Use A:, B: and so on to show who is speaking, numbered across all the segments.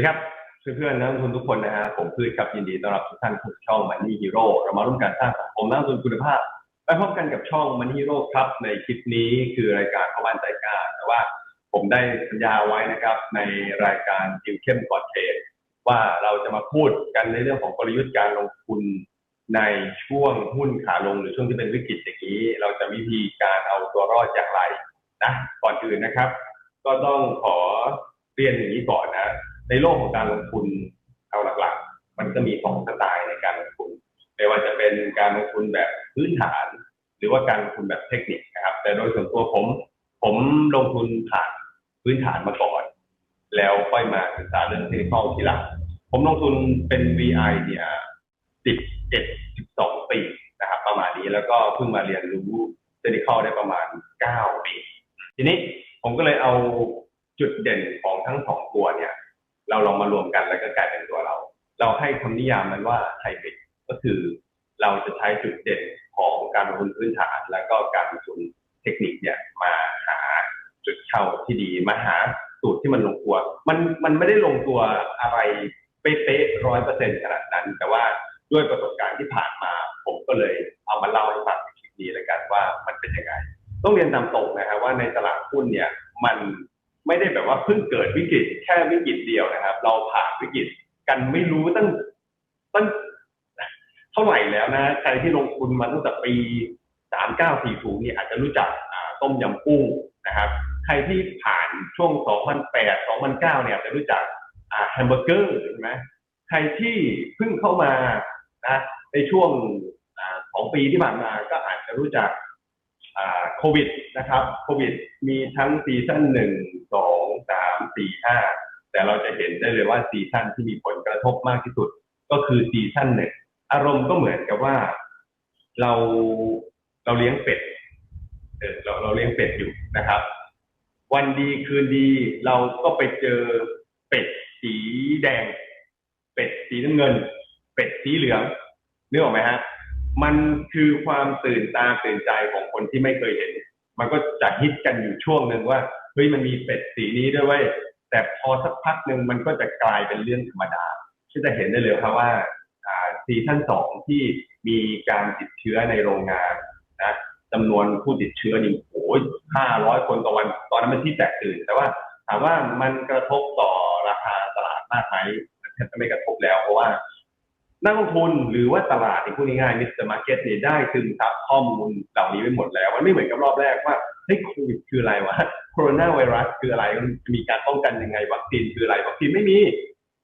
A: ดีครับเพื่อนๆนักลงทุนทุกคนนะฮะผมพืชครับยินดีต้อนรับทุกท่านสู่ช่อง Money Hero เรามาร่วมกันสร้างสังคมนักลงทุนคุณภาพไปพบกันกับช่อง Money Hero ครับในคลิปนี้คือรายการเข้าบ้านใจกล้าแต่ว่าผมได้สัญญาไว้นะครับในรายการดิวเข้มก่อนเทรดว่าเราจะมาพูดกันในเรื่องของกลยุทธ์การลงทุนในช่วงหุ้นขาลงหรือช่วงที่เป็นวิกฤตอย่างนี้ เราจะวิธีการเอาตัวรอดอย่างไรนะก่อนอื่นนะครับ ก็ต้องขอเรียนอย่างนี้ก่อนนะ ในโลกของการลงทุนเอาหลักๆ มันจะมีสองสไตล์ในการลงทุนไม่ว่าจะเป็นการลงทุนแบบพื้นฐาน หรือว่าการลงทุนแบบเทคนิคนะครับ แต่โดยส่วนตัวผม ผมลงทุนผ่านพื้นฐานมาก่อน แล้วค่อยมาศึกษาเรื่องเทคนิคทีหลังผมลงทุนเป็น VI เนี่ยสิบเจ็ดสิบสองปีนะครับ ประมาณนี้แล้วก็เพิ่งมาเรียนรู้เทคนิคได้ประมาณเก้าปี ทีนี้ผมก็เลยเอาจุดเด่นของทั้งสองตัวเนี่ย เราลองมารวมกันแล้วก็กลายเป็นตัวเรา เราให้คำนิยามมันว่าไฮบริดก็คือเราจะใช้จุดเด่นของการลงทุนพื้นฐาน แล้วก็การลงทุนเทคนิคเนี่ยมาหาจุดเข้าที่ดีมาหาสูตรที่มันลงตัว มันมันไม่ได้ลงตัวอะไรเป๊ะร้อยเปอร์เซ็นต์ขนาดนั้น แต่ว่าด้วยประสบการณ์ที่ผ่านมา ผมก็เลยเอามาเล่าให้ฟังในคลิปนี้แล้วกันว่ามันเป็นยังไง ต้องเรียนตามตรงนะครับว่าในตลาดหุ้นเนี่ยมัน ไม่ได้แบบว่าเพิ่งเกิดวิกฤตแค่วิกฤตเดียวนะครับ เราผ่านวิกฤตกันไม่รู้ตั้งตั้งเท่าไหร่แล้วนะ ใครที่ลงทุนมาตั้งแต่ปีสามเก้าสี่ศูนย์นี่อาจจะรู้จักต้มยำกุ้งนะครับ ใครที่ผ่านช่วงสองพันแปดสองพันเก้าเนี่ยจะรู้จักแฮมเบอร์เกอร์ใช่ไหมใครที่เพิ่งเข้ามานะในช่วงสองปีที่ผ่านมาก็อาจจะรู้จัก โควิดนะครับโควิดมีทั้งซีซั่นหนึ่งสองสามสี่ห้าแต่เราจะเห็นได้เลยว่าซีซั่นที่มีผลกระทบมากที่สุด ก็คือซีซั่นหนึ่งอารมณ์ก็เหมือนกับว่า เราเราเลี้ยงเป็ดเออเราเราเลี้ยงเป็ดอยู่นะครับ วันดีคืนดีเราก็ไปเจอเป็ดสีแดง เป็ดสีน้ำเงิน เป็ดสีเหลืองนึกออกไหมฮะ มันคือความตื่นตาตื่นใจของคนที่ไม่เคยเห็น มันก็จะฮิตกันอยู่ช่วงหนึ่งว่าเฮ้ยมันมีเป็ดสีนี้ด้วยเว้ยแต่พอสักพักหนึ่งมันก็จะกลายเป็นเรื่องธรรมดาที่จะเห็นได้เลยครับว่าซีซั่นสองที่มีการติดเชื้อในโรงงานนะจำนวนผู้ติดเชื้อนี่โอ้ยห้าร้อยคนต่อวัน ตอนนั้นมันที่แตกตื่น แต่ว่าถามว่ามันกระทบต่อราคาตลาดมากไหมแทบจะไม่กระทบแล้วเพราะว่า นักลงทุนหรือว่าตลาดที่พูดง่ายๆมิสเตอร์มาร์เก็ตเนี่ยได้ซึมซับข้อมูลเหล่านี้ไปหมดแล้ว มันไม่เหมือนกับรอบแรกว่าเฮ้ยโควิดคืออะไรวะโคโรนาไวรัสคืออะไรมันมีการป้องกันยังไงวัคซีนคืออะไรวัคซีนไม่มี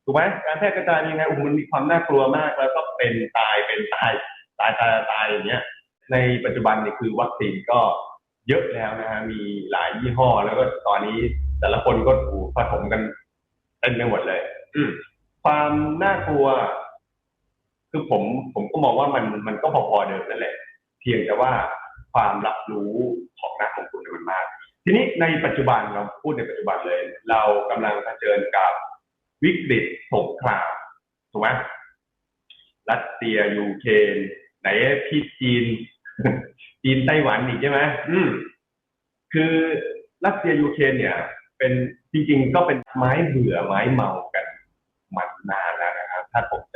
A: ถูกไหมการแพร่กระจายยังไงโอ้มันมีความน่ากลัวมาก แล้วก็เป็นตายเป็นตายตายตายตายอย่างเงี้ยในปัจจุบันเนี่ยคือวัคซีนก็เยอะแล้วนะฮะมีหลายยี่ห้อ แล้วก็ตอนนี้แต่ละคนก็ถูกผสมกันเต็มไปหมดเลย อืความน่ากลัว คือผมผมก็มองว่ามันมันก็พอๆเดิมนั่นแหละ เพียงแต่ว่าความรับรู้ของนักลงทุนมันมาก ทีนี้ในปัจจุบันเราพูดในปัจจุบันเลย เรากำลังเผชิญกับวิกฤตสงครามถูกไหมรัสเซียยูเครนไหนพี่จีน จีนไต้หวันอีกใช่ไหมอืมคือรัสเซียยูเครนเนี่ย เป็นจริง ๆ ก็เป็นไม้เบื่อไม้เมากันมันานแล้วนะครับ ถ้าผมจ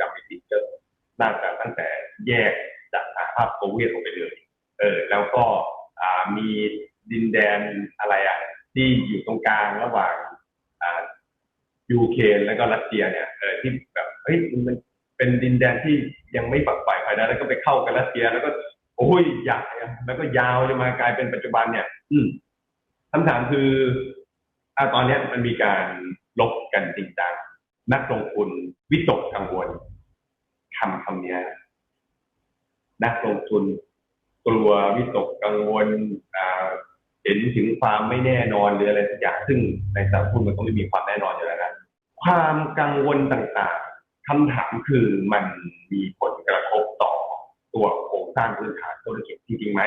A: ำไม่ผิดก็ น่าจะตั้งแต่แยกจากสหภาพโซเวียตออกไปเลยเออแล้วก็มีดินแดนอะไรอะที่อยู่ตรงกลางระหว่างอ่ายูเครนแล้วก็รัสเซียเนี่ยเออที่แบบเฮ้ยมันเป็นดินแดนที่ยังไม่ฝักฝ่ภายในแล้วก็ไปเข้ากับรัสเซีย แล้วก็โอ้ยใหญ่แล้วก็ยาวจะมากลายเป็นปัจจุบันเนี่ย อืมคำถามคืออ่าตอนนี้มันมีการลบกันจริงจังนักลงทุนวิตกกังวล คำคำนี้นักลงทุนกลัววิตกกังวลเห็นถึงความไม่แน่นอนหรืออะไรสักอย่างซึ่งในตลาดหุ้นมันต้องไม่มีความแน่นอนอยู่แล้วนะความกังวลต่างๆคำถามคือมันมีผลกระทบต่อตัวโครงสร้างพื้นฐานธุรกิจจริงๆไหม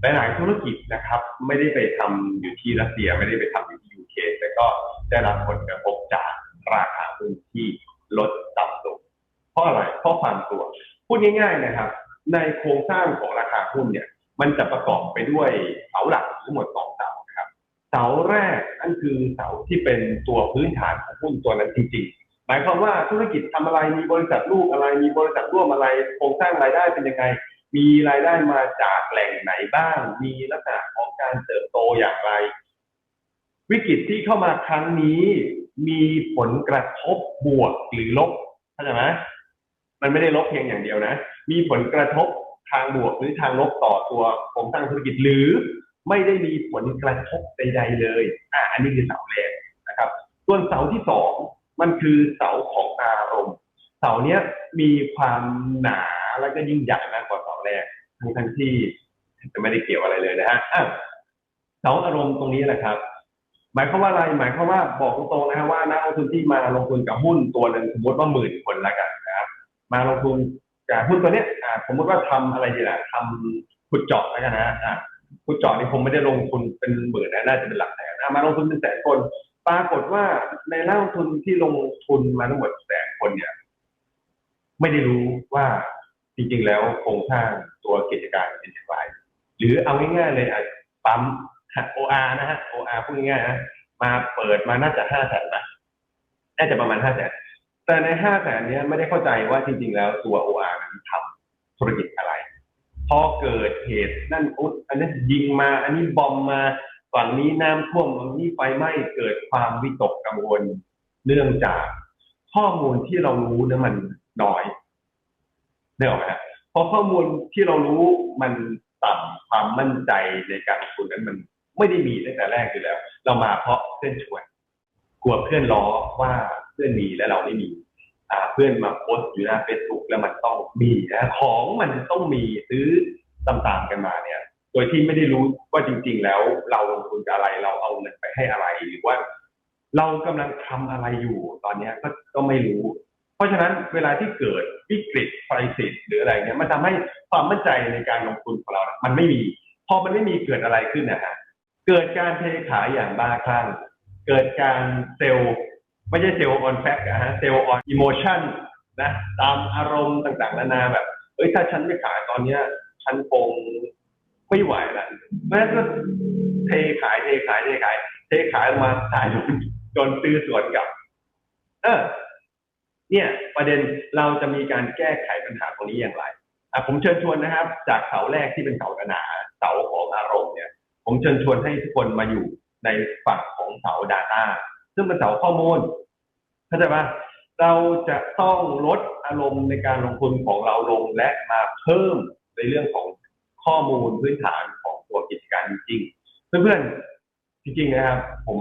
A: หลายๆธุรกิจนะครับ ไม่ได้ไปทำอยู่ที่รัสเซียไม่ได้ไปทำอยู่ที่ยูเคแต่ก็ได้รับผลกระทบจากราคาหุ้นที่ลดต่ำลง เพราะอะไรเพราะความกลัว พูดง่าย ๆนะครับ ในโครงสร้างของราคาหุ้นเนี่ย มันจะประกอบไปด้วยเสาหลักทั้งหมดสองเสาครับเสาแรกนั่นคือเสาที่เป็นตัวพื้นฐานของหุ้นตัวนั้นจริงๆ หมายความว่าธุรกิจทำอะไรมีบริษัทลูกอะไรมีบริษัทร่วมอะไรโครงสร้างรายได้เป็นยังไงมีรายได้มาจากแหล่งไหนบ้าง มีลักษณะของการเติบโตอย่างไร วิกฤตที่เข้ามาครั้งนี้ มีผลกระทบบวกหรือลบเข้าใจไหม มันไม่ได้ลบเพียงอย่างเดียวนะ มีผลกระทบทางบวกหรือทางลบต่อตัวโครงสร้างธุรกิจหรือไม่ได้มีผลกระทบใด ๆ เลย อ่า อันนี้คือเสาแรกนะครับ ส่วนเสาที่สองมันคือเสาของอารมณ์ เสาเนี้ยมีความหนาแล้วก็ยิ่งใหญ่มากกว่าเสาแรก ทั้งทั้งที่จะไม่ได้เกี่ยวอะไรเลยนะฮะเสาอารมณ์ตรงนี้แหละครับ หมายความว่าอะไร หมายความว่าบอกตรงๆนะฮะว่านักลงทุนที่มาลงทุนกับหุ้นตัวหนึ่งสมมติว่าหมื่นคนละกัน มาลงทุนกับหุ้นตัวเนี้ยอ่าสมมติว่าทำอะไรดีล่ะทำขุดเจาะแล้วกันนะอ่าขุดเจาะนี่ผมไม่ได้ลงทุนเป็นหมื่นนะน่าจะเป็นหลักแสนอะมาลงทุนเป็นแสนคน ปรากฏว่าในนักลงทุนที่ลงทุนมาทั้งหมดแสนคนเนี่ย ไม่ได้รู้ว่าจริงๆแล้วโครงสร้างตัวกิจการเป็นอย่างไรหรือเอาง่ายๆเลยปั๊ม OR นะฮะ OR พูดง่ายๆนะมาเปิดมาน่าจะห้าแสนบาทน่าจะประมาณห้าแสน แต่ในห้าแสนนี้ไม่ได้เข้าใจว่าจริง ๆ แล้วตัว OR นั้นทำธุรกิจอะไร พอเกิดเหตุนั่นอุ๊ยอันนี้ยิงมา อันนี้บอมมาฝั่งนี้น้ำท่วมฝั่งนี้ไฟไหม้เกิดความวิตกกังวลเนื่องจากข้อมูลที่เรารู้เนี่ยมันน้อยได้ออกไหมฮะเพราะข้อมูลที่เรารู้มันต่ำความมั่นใจในการลงทุนนั้นมันไม่ได้มีตั้งแต่แรกอยู่แล้ว เรามาเพราะเพื่อนชวนกลัวเพื่อนล้อว่า เพื่อนมีและเราไม่มีอ่าเพื่อนมาโพสต์อยู่หน้าเฟซบุ๊กแล้วมันต้องมีนะของมันต้องมีซื้อต่ามๆกันมาเนี่ย โดยที่ไม่ได้รู้ว่าจริง ๆ แล้วเราลงทุนกับอะไรเราเอาเงินไปให้อะไรหรือว่า เรากำลังทำอะไรอยู่ตอนเนี้ยก็ก็ไม่รู้ เพราะฉะนั้นเวลาที่เกิดวิกฤตไฟสิหรืออะไรเนี่ยมันทำให้ความมั่นใจในการลงทุนของเรา มันไม่มีพอมันไม่มีเกิดอะไรขึ้นนะฮะเกิดการเทขายอย่างบ้าคลั่งเกิดการเซลล์ ไม่ใช่เซลล์ออนแฟกต์นะฮะเซลล์ออนอิโมชันนะตามอารมณ์ต่างๆนานาแบบเอ้ยถ้าฉันไม่ขายตอนเนี้ยฉันคงไม่ไหวละแม้ก็เทขายเทขายเทขาย เทขายมาขายจนซื้อสวนกลับ เออ เนี่ย ประเด็นเราจะมีการแก้ไขปัญหาตรงนี้อย่างไรอะผมเชิญชวนนะครับ จากเสาแรกที่เป็นเสาหนาเสาของอารมณ์เนี่ย ผมเชิญชวนให้ทุกคนมาอยู่ในฝั่งของเสา Data ซึ่งเป็นเสาข้อมูลเข้าใจปะเราจะต้องลดอารมณ์ในการลงทุนของเราลงและมาเพิ่มในเรื่องของข้อมูลพื้นฐานของตัวกิจการจริงเพื่อนๆจริงๆนะครับ ผม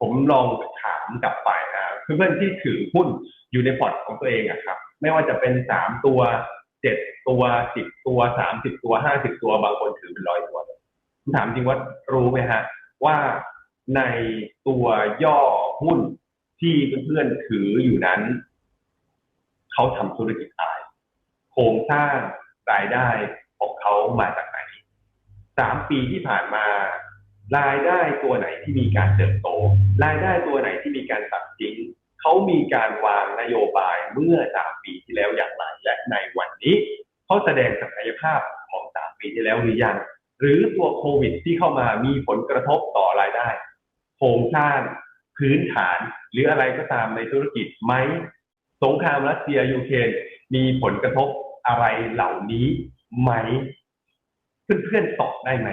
A: ผมลองถามกลับไปนะเพื่อนๆที่ถือหุ้นอยู่ในพอร์ตของตัวเองอะครับ ไม่ว่าจะเป็นสามตัวเจ็ดตัวสิบตัวสามสิบตัวห้าสิบตัวบางคนถือเป็นร้อยตัวผมถามจริงว่ารู้ไหมฮะ ว่า ในตัวย่อหุ้นที่เพื่อนๆถืออยู่นั้น เขาทำธุรกิจอะไรโครงสร้างรายได้ของเขามาจากไหนสามปีที่ผ่านมารายได้ตัวไหนที่มีการเติบโต รายได้ตัวไหนที่มีการตัดทิ้งเขามีการวางนโยบายเมื่อสามปีที่แล้วอย่างไรและในวันนี้เขาแสดงศักยภาพของสามปีที่แล้วหรือยังหรือตัวโควิดที่เข้ามามีผลกระทบต่อรายได้ โครงสร้างพื้นฐาน หรืออะไรก็ตามในธุรกิจไหมสงครามรัสเซียยูเครนมีผลกระทบอะไรเหล่านี้ไหมเพื่อนๆตอบได้ไหม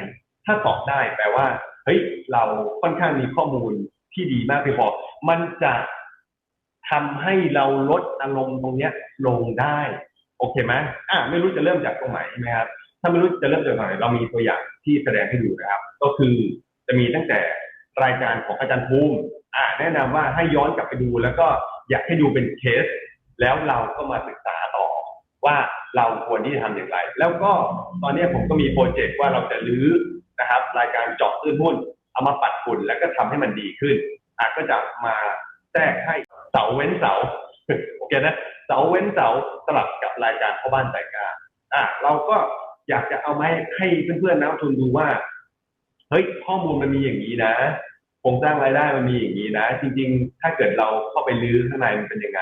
A: ถ้าตอบได้แปลว่าเฮ้ยเราค่อนข้างมีข้อมูลที่ดีมากเพียงพอมันจะทำให้เราลดอารมณ์ตรงเนี้ยลงได้ โอเคไหมอะไม่รู้จะเริ่มจากตรงไหนใช่ไหมครับ ถ้าไม่รู้จะเริ่มจากตรงไหนเรามีตัวอย่างที่แสดงให้ดูนะครับ ก็คือจะมีตั้งแต่ รายการของอาจารย์ภูมิอ่าแนะนำว่าให้ย้อนกลับไปดูแล้วก็อยากให้ดูเป็นเคส แล้วเราก็มาศึกษาต่อว่าเราควรที่จะทำอย่างไร แล้วก็ตอนนี้ผมก็มีโปรเจกต์ว่าเราจะรื้อนะครับ รายการเจาะตื้นหุ้น เอามาปัดฝุ่นแล้วก็ทำให้มันดีขึ้นอะก็จะมาแทรกให้เสาเว้นเสาโอเคนะเสาเว้นเสาสลับกับรายการพ่อบ้านใจกล้าอะเราก็อยากจะเอามาให้เพื่อนๆนักทุนดูว่า เฮ้ยข้อมูลมันมีอย่างนี้นะโครงสร้างรายได้มันมีอย่างนี้นะ จริง ๆ ถ้าเกิดเราเข้าไปลื้อข้างในมันเป็นยังไง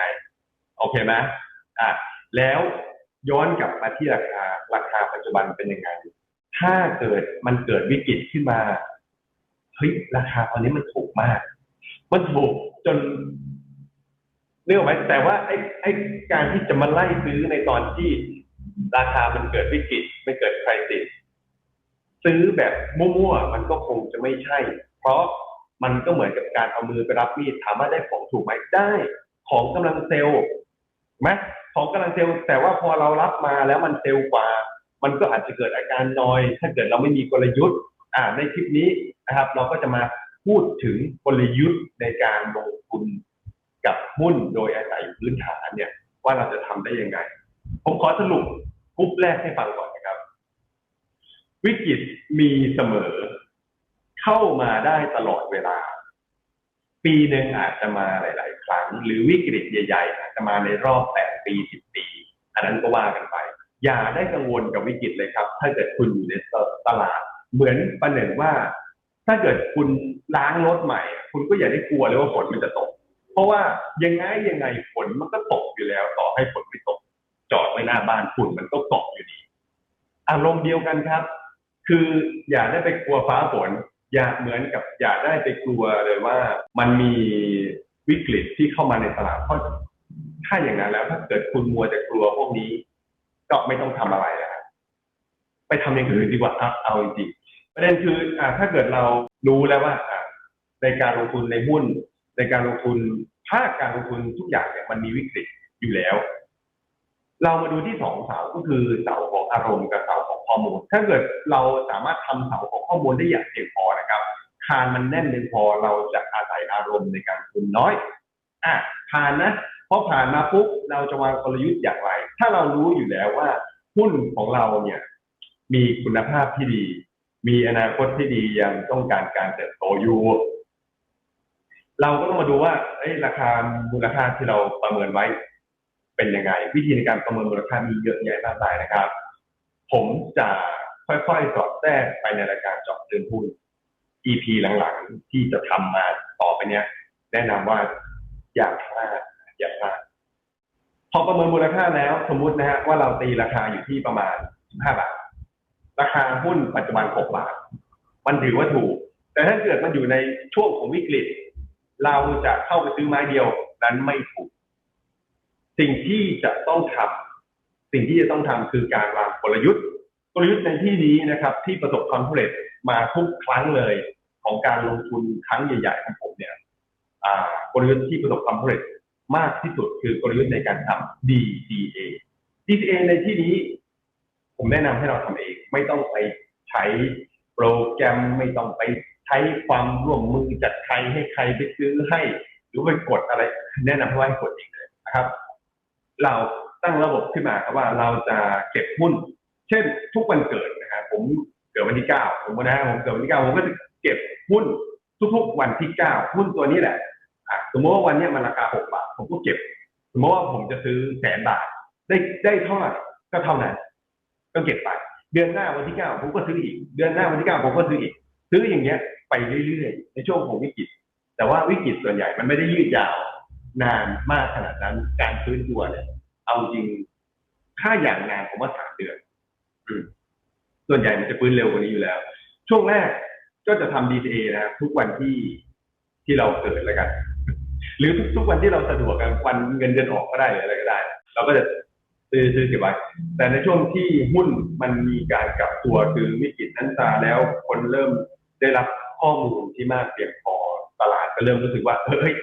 A: โอเคไหมอะแล้วย้อนกลับมาที่ราคาราคาปัจจุบันเป็นยังไง ถ้าเกิดมันเกิดวิกฤตขึ้นมาเฮ้ยราคาตอนนี้มันถูกมาก มันถูกจนเรื่องไหมแต่ว่าไอ้ไอ้การที่จะมาไล่ซื้อในตอนที่ราคามันเกิดวิกฤตไม่เกิดใครติด ซื้อแบบมั่วๆมันก็คงจะไม่ใช่ เพราะมันก็เหมือนกับการเอามือไปรับมีดถามว่าได้ของถูกไหมได้ของกำลังเซลล์ไหมของกำลังเซลล์ แต่ว่าพอเรารับมาแล้วมันเซลล์กว่า มันก็อาจจะเกิดอาการนอย ถ้าเกิดเราไม่มีกลยุทธ์ อ่าในคลิปนี้นะครับ เราก็จะมาพูดถึงกลยุทธ์ในการลงทุนกับหุ้นโดยอาศัยพื้นฐานเนี่ย ว่าเราจะทำได้ยังไง ผมขอสรุปกรุ๊ปแรกให้ฟังก่อน วิกฤตมีเสมอ เข้ามาได้ตลอดเวลา ปีหนึ่งอาจจะมาหลาย ๆ ครั้ง หรือวิกฤตใหญ่ ๆ อาจจะมาในรอบแปดปีสิบปี อันนั้นก็ว่ากันไป อย่าได้กังวลกับวิกฤตเลยครับ ถ้าเกิดคุณอยู่ในตลาด เหมือนประหนึ่งว่า ถ้าเกิดคุณล้างรถใหม่ คุณก็อย่าได้กลัวเลยว่าฝนมันจะตก เพราะว่ายังไงยังไงฝนมันก็ตกอยู่แล้ว ต่อให้ฝนไม่ตก จอดไว้หน้าบ้านฝุ่นมันก็ตกอยู่ดีอารมณ์เดียวกันครับ คืออย่าได้ไปกลัวฟ้าฝน อย่าเหมือนกับอย่าได้ไปกลัวเลยว่ามันมีวิกฤตที่เข้ามาในตลาดเพราะถ้าอย่างนั้นแล้ว ถ้าเกิดคุณมัวแต่กลัวพวกนี้ ก็ไม่ต้องทำอะไรแล้วไปทำอย่างอื่นดีกว่าครับเอาจริงประเด็นคืออ่าถ้าเกิดเรารู้แล้วว่าอ่าในการลงทุนในหุ้น ในการลงทุนภาคการลงทุนทุกอย่างเนี่ยมันมีวิกฤตอยู่แล้ว เรามาดูที่สองเสาก็คือเสาของอารมณ์กับเสา ข้อมูล ถ้าเกิดเราสามารถทำเสาของข้อมูลได้อย่างเพียงพอนะครับ คานมันแน่นเพียงพอเราจะอาศัยอารมณ์ในการลงทุนน้อย อะผ่านนะพอผ่านมาปุ๊บเราจะวางกลยุทธ์อย่างไร ถ้าเรารู้อยู่แล้วว่าหุ้นของเราเนี่ย มีคุณภาพที่ดี มีอนาคตที่ดียังต้องการการเติบโตอยู่เราก็ต้องมาดูว่าเอ้ยราคามูลค่าที่เราประเมินไว้ เป็นยังไง วิธีในการประเมินมูลค่ามีเยอะแยะมากมายนะครับ ผมจะค่อยๆ สอดแทรกไปในรายการเจาะเดินหุ้น EP หลังๆ ที่จะทำมาต่อไปเนี้ย แนะนำว่าอย่าพลาดอย่าพลาดพอประเมินมูลค่าแล้ว สมมุตินะฮะว่าเราตีราคาอยู่ที่ประมาณ 15 บาท ราคาหุ้นปัจจุบัน 6 บาท มันถือว่าถูก แต่ถ้าเกิดมันอยู่ในช่วงของวิกฤต เราจะเข้าไปซื้อไม้เดียวนั้นไม่ถูก สิ่งที่จะต้องทำ สิ่งที่จะต้องทำคือการวางกลยุทธ์ กลยุทธ์ในที่นี้นะครับ ที่ประสบความสำเร็จมาทุกครั้งเลยของการลงทุนครั้งใหญ่ๆของผมเนี่ยกลยุทธ์ที่ประสบความสำเร็จมากที่สุดคือกลยุทธ์ในการทำ DCA DCA ในที่นี้ ผมแนะนำให้เราทำเอง ไม่ต้องไปใช้โปรแกรมไม่ต้องไปใช้ความร่วมมือจากใครให้ใครไปซื้อให้ หรือไปกดอะไร แนะนำให้ว่าให้กดเองเลยนะครับ เรา ตั้งระบบขึ้นมาครับว่าเราจะเก็บหุ้น เช่นทุกวันเกิดนะครับผมเกิดวันที่เก้าผมนะผมเกิดวันที่เก้าผมก็จะเก็บหุ้นทุกๆวันที่เก้าหุ้นตัวนี้แหละสมมติว่าวันนี้มันราคาหกบาทผมก็เก็บ สมมติว่าผมจะซื้อแสนบาทได้ได้เท่าไหร่ก็เท่านั้น ก็เก็บไป เดือนหน้าวันที่เก้าผมก็ซื้ออีก เดือนหน้าวันที่เก้าผมก็ซื้ออีก ซื้ออย่างเงี้ยไปเรื่อยๆในช่วงของวิกฤต แต่ว่าวิกฤตส่วนใหญ่มันไม่ได้ยืดยาวนานมากขนาดนั้นการฟื้นตัวเนี่ย เอาจริงถ้าอย่างงานผมว่าสามเดือนอืมส่วนใหญ่มันจะฟื้นเร็วกว่านี้อยู่แล้ว ช่วงแรกก็จะทำ DCA นะครับทุกวันที่ที่เราเกิดแล้วกัน หรือทุกๆวันที่เราสะดวกกันวันเงินเดือนออกก็ได้หรืออะไรก็ได้ เราก็จะซื้อซื้อเก็บไว้ แต่ในช่วงที่หุ้นมันมีการกลับตัวคือวิกฤตนั้นซาแล้วคนเริ่มได้รับข้อมูลที่มากเพียงพอตลาดก็เริ่มรู้สึกว่าเฮ้ย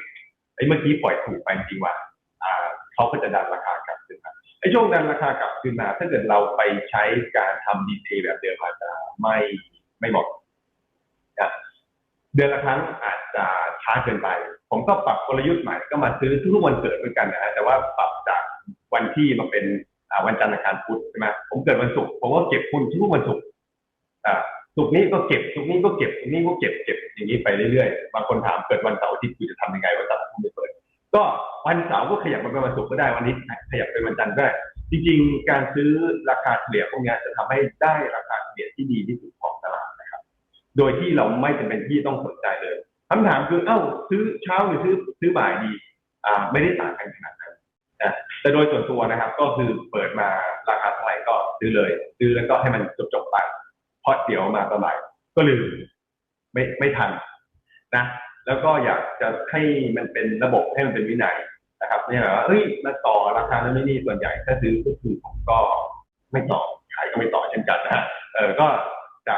A: ไอ้เมื่อกี้ปล่อยถูกไปจริงว่ะอ่าเขาก็จะดันราคากลับ ขึ้นมาไอ้ช่วงดันราคากลับขึ้นมา ถ้าเกิดเราไปใช้การทำดีเแบบเดิมอาจจะไม่ไม่เหมาะนะเดือนละครั้งอาจจะช้าเกินไป ผมก็ปรับกลยุทธ์ใหม่ก็มาซื้อทุกวันเกิดเหมือนกันนะแต่ว่าปรับจากวันที่มาเป็นวันจันทร์อังคารพุธใช่ไหมผมเกิดวันศุกร์ผมก็เก็บหุ้นทุกวันศุกร์อ่าศุกร์นี้ก็เก็บศุกร์นี้ก็เก็บศุกร์นี้ก็เก็บเก็บอย่างนี้ไปเรื่อยๆบางคนถามเกิดวันเสาร์อาทิตย์คุณจะทำยังไงวันเสาร์คุณไม่เปิด ก็วันเสาร์ก็ขยับมาเป็นวันศุกร์ก็ได้วันนี้ขยับเป็นวันจันทร์ก็ได้จริงๆ การซื้อราคาเฉลี่ยพวกนี้จะทำให้ได้ราคาเฉลี่ยที่ดีที่สุดของตลาดนะครับ โดยที่เราไม่จำเป็นที่ต้องสนใจเลยคำถามคือเอ้าซื้อเช้าหรือซื้อซื้อบ่ายดี อ่า ไม่ได้ต่างกันขนาดนั้นนะแต่โดยส่วนตัวนะครับ ก็คือเปิดมาราคาเท่าไหร่ก็ซื้อเลย ซื้อแล้วก็ให้มันจบๆไปเพราะเดี๋ยวมาเท่าไหร่ก็ลืมไม่ไม่ทันนะ แล้วก็อยากจะให้มันเป็นระบบให้มันเป็นวินัยนะครับเนี่ยแบบว่าเอ้ยมาต่อราคานั้นไม่นี่ส่วนใหญ่ถ้าซื้อก็คือผมก็ไม่ต่อขายก็ไม่ต่อเช่นกันนะฮะเออก็จะ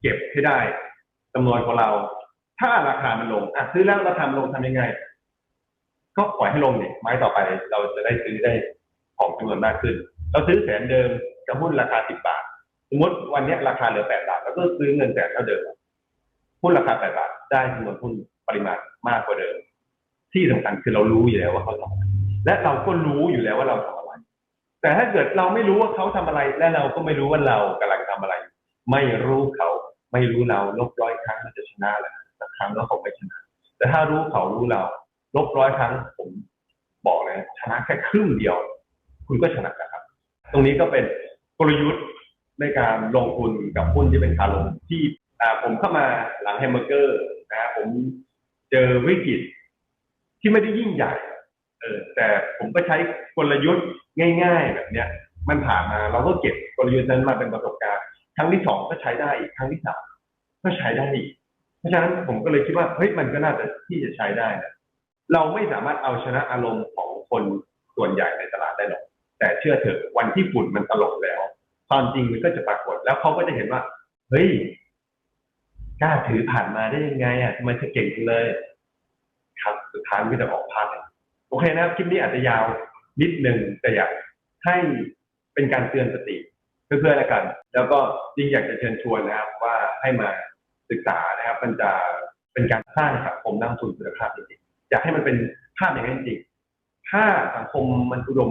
A: เก็บให้ได้จำนวนของเรา ถ้าราคามันลงอะซื้อแล้วราคามันลงทำยังไง ก็ปล่อยให้ลงเนี่ยไม้ต่อไปเราจะได้ซื้อได้ของจำนวนมากขึ้น เราซื้อแสนเดิมกับหุ้นราคาสิบบาท สมมติวันนี้ราคาเหลือแปดบาทเราก็ซื้อเงินแสนเท่าเดิม หุ้นราคาแปดบาทได้จำนวนหุ้นปริมาณมากกว่าเดิม ที่สำคัญคือเรารู้อยู่แล้วว่าเขาทำอะไรและเราก็รู้อยู่แล้วว่าเราทำอะไร แต่ถ้าเกิดเราไม่รู้ว่าเขาทำอะไร และเราก็ไม่รู้ว่าเรากำลังทำอะไร ไม่รู้เขาไม่รู้เราลบร้อยครั้งมันจะชนะแหละสักครั้งก็คงไม่ชนะ แต่ถ้ารู้เขารู้เราลบร้อยครั้งผมบอกเลยชนะแค่ครึ่งเดียว คุณก็ชนะนะครับ ตรงนี้ก็เป็นกลยุทธ์ในการลงทุนกับหุ้นที่เป็นขาลงที่ ผมเข้ามาหลังแฮมเบอร์เกอร์นะผมเจอวิกฤตที่ไม่ได้ยิ่งใหญ่ เออ แต่ผมก็ใช้กลยุทธ์ง่าย ๆ แบบเนี้ย มันผ่านมาเราก็เก็บกลยุทธ์นั้นมาเป็นประสบการณ์ครั้งที่สองก็ใช้ได้อีกครั้งที่สามก็ใช้ได้อีกเพราะฉะนั้นผมก็เลยคิดว่าเฮ้ยมันก็น่าจะที่จะใช้ได้นะเราไม่สามารถเอาชนะอารมณ์ของคนส่วนใหญ่ในตลาดได้หรอกแต่เชื่อเถอะวันที่ฝุ่นมันตลบแล้ว ความจริงมันก็จะปรากฏแล้วเขาก็จะเห็นว่า เฮ้ย กล้าถือผ่านมาได้ยังไงอะทำไมเธอเก่งจังเลย ครับสุดท้ายก็จะออกภาพเลยโอเคนะครับคลิปนี้อาจจะยาวนิดหนึ่งแต่อยากให้เป็นการเตือนสติเพื่อนๆแล้วกัน แล้วก็จริงอยากจะเชิญชวนนะครับว่าให้มาศึกษานะครับ มันจะเป็นการสร้างสังคมนักลงทุนคุณภาพจริงๆอยากให้มันเป็นภาพอย่างนั้นจริงถ้าสังคมมันอุดม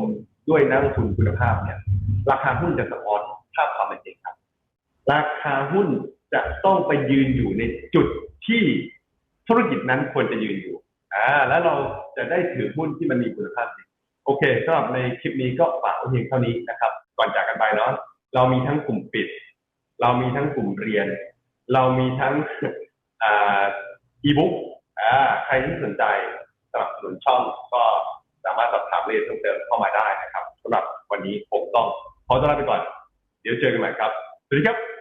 A: ด้วยนักลงทุนคุณภาพเนี่ย ราคาหุ้นจะสะท้อนภาพความเป็นจริงครับ ราคาหุ้น จะต้องไปยืนอยู่ในจุดที่ธุรกิจนั้นควรจะยืนอยู่ อ่า แล้วเราจะได้ถือหุ้นที่มันมีคุณภาพจริงโอเคสำหรับในคลิปนี้ก็ฝากเพียงเท่านี้นะครับ ก่อนจากกันไปเนาะเรามีทั้งกลุ่มปิด เรามีทั้งกลุ่มเรียน เรามีทั้งอ่าอีบุ๊กอ่าใครที่สนใจสนับสนุนช่องก็สามารถสอบถามเรียนเพิ่มเติมเข้ามาได้นะครับสำหรับวันนี้ผมต้องขอตัวลาไปก่อน เดี๋ยวเจอกันใหม่ครับ สวัสดีครับ